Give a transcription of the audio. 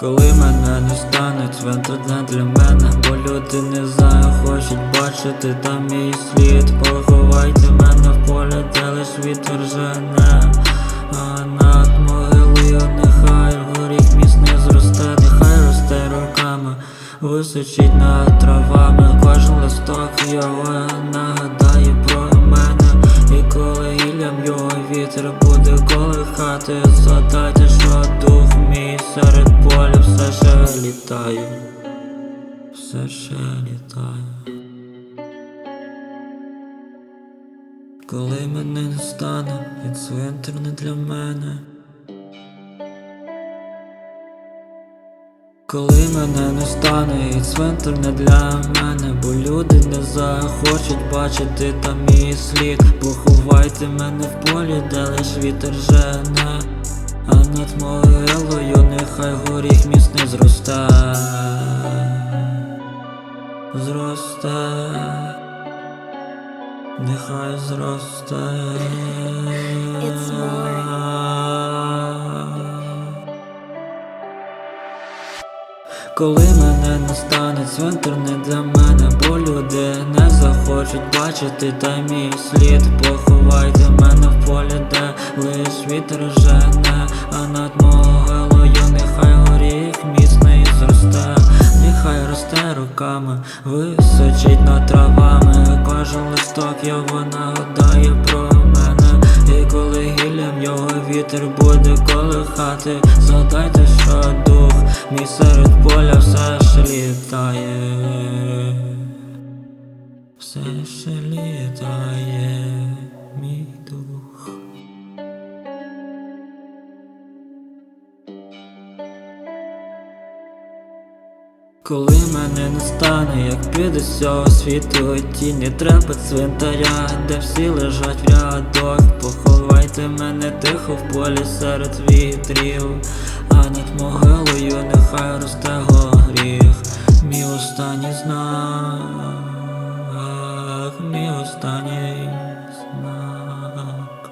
Коли мене не стане, цвинтар не для мене, бо люди не захочуть бачити там мій слід. Поховайте мене в полі, де лиш вітер жене, а над могилою нехай горіх міцний зросте, нехай росте роками, височить над травами, кожен листок його нагадає все літає. Коли мене не стане, і цвинтар не для мене. Коли мене не стане, і цвинтар не для мене, бо люди не захочуть бачити там мій слід. Поховайте мене в полі, де лиш вітер жене, а над могилою нехай горіх міцний зросте, зросте, нехай зросте. It's more. Коли мене не стане, цвинтар не для мене, бо люди не захочуть бачити та мій слід. Поховайте мене в полі, де лиш вітер жене, а над могилою нехай горіх міцний зросте, руками, височить над травами, кожен листок його нагадає про мене. І коли гіллям його вітер буде колихати, згадайте, що дух мій серед поля все ще літає, все ще літає, Коли мене не стане, як піде з цього світу тінь не треба цвинтаря, де всі лежать в рядок Поховайте мене тихо в полі серед вітрів, а над могилою нехай росте горіх, мій останній знак, мій останній знак.